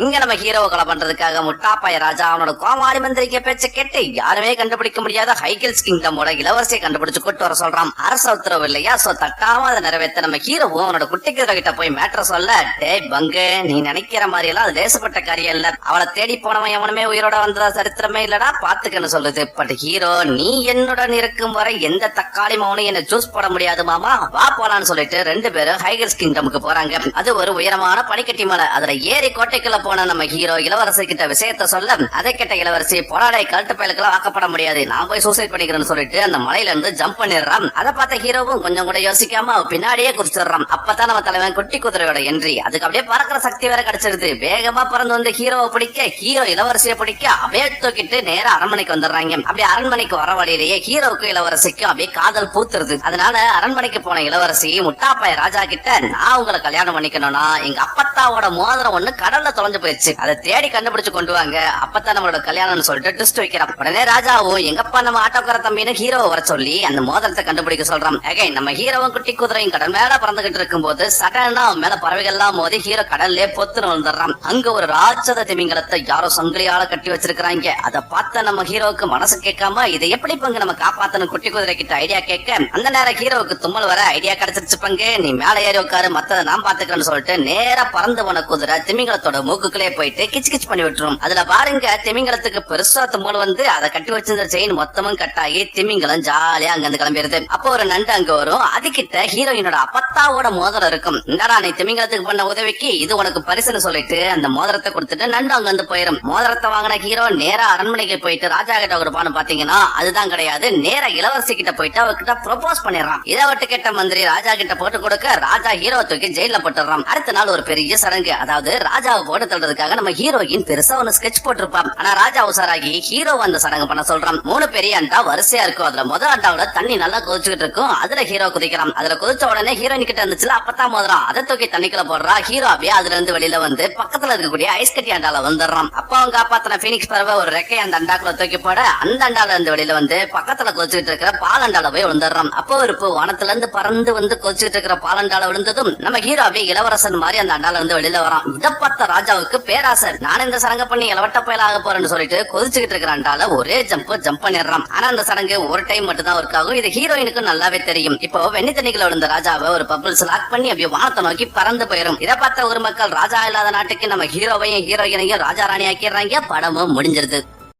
இங்க நம்ம ஹீரோவை கொலை பண்றதுக்காக முட்டாப்பாய ராஜா அவனோட கோமாளி மந்திரிக்க பேச்ச கேட்டு யாருமே கண்டுபிடிக்க முடியாத ஹைகில்ஸ் கிங்டமோட இளவரசியை கண்டுபிடிச்சு கூட்டு வர சொல்றான். அரசு உத்தரவு இல்லையா? சோ தட்டாம அதை நிறைவேற்ற நம்ம ஹீரோவும் அவனோட குட்டி கிட்ட போய் மேட்டர் சொல்ல டேய் பங்கு நீ நினைக்கிற மாதிரி எல்லாம் அது லேசப்பட்ட காரியம் இல்ல. அவளை தேடி போனவன் எவனுமே உயிரோட வந்ததா சரித்திரமே இல்லடா பாத்துக்கன்னு சொல்லுது. பட் ஹீரோ நீ என்னுடன் இருக்கும் வரை எந்த தக்காளி மௌனும் என்ன ஜூஸ் போட முடியாது மாமா. வா போலான்னு சொல்லிட்டு ரெண்டு பேரும் ஹைகர்ஸ் கிங்டமுக்கு போறாங்க. அது ஒரு உயரமான பனிக்கட்டி மலை. அதுல ஏறி கோட்டைக்குள்ள போன நம்ம ஹீரோ இளவரசி கிட்ட விஷயத்த சொல்ல அதை கேட்ட இளவரசி போராடை கழுத்து பயலுக்கெல்லாம் வாக்கப்பட முடியாது. நான் போய் சூசைட் பண்ணிக்கிறேன்னு சொல்லிட்டு அந்த மலையில இருந்து ஜம்ப் பண்ணிடுறான். அதை பார்த்த ஹீரோவும் கொஞ்சம் கூட யோசிக்காம பின்னாடியே குதிச்சிடுறான். அப்பதான் நம்ம தலைவன் குட்டி குதிரையோட என்ட்ரி அதுக்கு அப்படியே பறக்கிற சக்தி வேற கிடைச்சிருது. வேகமா பறந்து வந்து ஹீரோவை பிடிக்க ஹீரோ இளவரசியை பிடிக்க அப்படியே தூக்கிட்டு நேரா அரண்மனைக்கு வந்துடுறாங்க. அப்படியே அரண்மனைக்கு வர வழியிலேயே ஹீரோவுக்கும் இளவரசிக்கும் அப்படியே காதல் பூத்துருது. அதனால அரண்மனைக்கு போன இளவரசி முட்டாப்பாய் ராஜா கிட்ட நான் உங்களை கல்யாணம் பண்ணிக்கணும்னா எங்க அப்பத்தாவோட மோதிரம் ஒண்ணு கடல்ல தொலைஞ்சு போயிடுச்சு. அதை தேடி கண்டுபிடிச்சு கொண்டு வாங்க. அப்பதான் நம்மளோட கல்யாணம்னு சொல்லிட்டு ட்விஸ்ட் வைக்கிறான். உடனே ராஜாவும் எங்கப்பா நம்ம ஆட்டோக்கார தம்பின்னு ஹீரோவை வர சொல்லி அந்த மோதிரத்தை கண்டுபிடிக்க சொல்றான். அகைன் நம்ம ஹீரோவும் குட்டி குதிரையும் கடல் மேல பறந்துகிட்டு இருக்கும் போது சடனா அவன் மேல பறவைகள்லாம் மோதி ஹீரோ கடல்லே பொத்துன்னு வந்துடுறான் அங்க ஒரு ராட்சத திமிங்கலத்தை யாரோ சங்கிலியால கட்டி வச்சிருக்கிறாங்க. அதை பார்த்த நம்ம ஹீரோவுக்கு மனசு கேட்காம இதை எப்படி பங்கு நம்ம காப்பாத்தணும்? குட்டி குதிரை கிட்ட ஐடியா கேட்க அந்த நேரம் ஹீரோவுக்கு தும்மல் வர ஐடியா கிடைச்சிருச்சு பங்கு. நீ மேல ஏறி உட்காரு மத்ததை நான் பாத்துக்கிறேன்னு சொல்லிட்டு நேரா பறந்து போன குதிரை திமிங்கலத்தோட மூக்குக்குள்ளே போயிட்டு கிச்சு கிச்சு பண்ணி விட்டுரும். அதுல பாருங்க திமிங்கலத்துக்கு பெருசா தும்மல் வந்து அதை கட்டி வச்சிருந்த செயின் மொத்தமும் கட்டாகி திமிங்கலம் ஜாலியா அங்க இருந்து கிளம்பிடுது. அப்போ ஒரு நண்டு அங்க வரும். அதுகிட்ட ஹீரோயினோட அப்பத்தாவோட மோதிரம் இருக்கும். இந்தடா நீ திமிங்கலத்துக்கு பண்ண உதவிக்கு இது உனக்கு பரிசுன்னு சொல்லிட்டு அந்த மோதிரத்தை கொடுத்துட்டு நண்டு அங்க வந்து போயிரும். மோதிரத்தை வாங்கின ஹீரோ நேரா அரண்மனைக்கு போயிட்டு ராஜா கிட்ட கொடுப்பான்னு பாத்தீங்கன்னா அதுதான் கிடையாது. நேரா இளவரசி கிட்ட போயிட்டு அவகிட்ட ப்ரொபோஸ் பண்ணிடுறான். இதை விட்டு கேட்ட மந்திரி ராஜா கிட்ட போட்டு கொடுக்க ராஜா ஹீரோ தூக்கி ஜெயில போட்டுறான் அடுத்த நாள் ஒரு பெரிய சடங்கு. அதாவது ராஜாவை போட்டு தள்ளுறதுக்காக நம்ம ஹீரோயின் பெருசா ஒன்னு ஸ்கெட்ச் போட்டிருப்பான். ஆனா ராஜா உசாராகி ஹீரோ அந்த சடங்கு பண்ண சொல்றான். மூணு பெரிய அண்டா வரிசையா இருக்கும். அதுல முதல் அண்டாவுல தண்ணி நல்லா கொதிச்சுக்கிட்டு இருக்கும். அதுல ஹீரோ குதிக்கிறான். அதுல குதிச்ச உடனே ஹீரோயின் கிட்ட இருந்துச்சுல அப்பதான் மோதுறான். அதை தூக்கி தண்ணிக்குள்ள போடுறா. ஹீரோ அப்படியே அதுல இருந்து வெளியில வந்து பக்கத்துல இருக்கக்கூடிய ஐஸ் கட்டி அண்டால வந்துடுறான். அப்ப அவங்க காப்பாத்தின பீனிக்ஸ் பறவை ஒரு ரெக்கை அந்த அண்டாக்குள்ள தூக்கி போட அந்த அண்டால இருந்து வெளியில வந்து பக்கத்துல கொதிச்சுட்டு இருக்கிற பாலண்டால போய் விழுந்துடுறான். அப்போ ஒரு பூ வானத்துல இருந்து பறந்து வந்து கொதிச்சுட்டு இருக்கிற பாலண்டால விழுந்ததும் நம்ம ஹீரோ அப்படியே இளவரசன் மாதிரி அந்த அண்டால இருந்து வெளியில வரான். இதை பார்த்த ராஜா ராஜாவுக்கு பேராசர். நான் இந்த சடங்க பண்ணி இளவட்ட புயல் ஆக போறேன்னு சொல்லிட்டு கொதிச்சுக்கிட்டு இருக்கிறாண்டால ஒரே ஜம்ப் ஜம்ப் பண்ணிடுறான். ஆனா அந்த சடங்கு ஒரு டைம் மட்டும் தான் ஒர்க் ஆகும். இது ஹீரோயினுக்கு நல்லாவே தெரியும். இப்போ வெண்ணி தண்ணிக்குள்ள விழுந்த ராஜாவை ஒரு பபிள்ஸ் லாக் பண்ணி அப்படியே வானத்தை நோக்கி பறந்து போயிரும். இதை பார்த்த ஒரு மக்கள் ராஜா இல்லாத நாட்டுக்கு நம்ம ஹீரோவையும் ஹீரோயினையும் ராஜா ராணி ஆக்கிடுறாங்க படமும் முடிஞ்சிருது.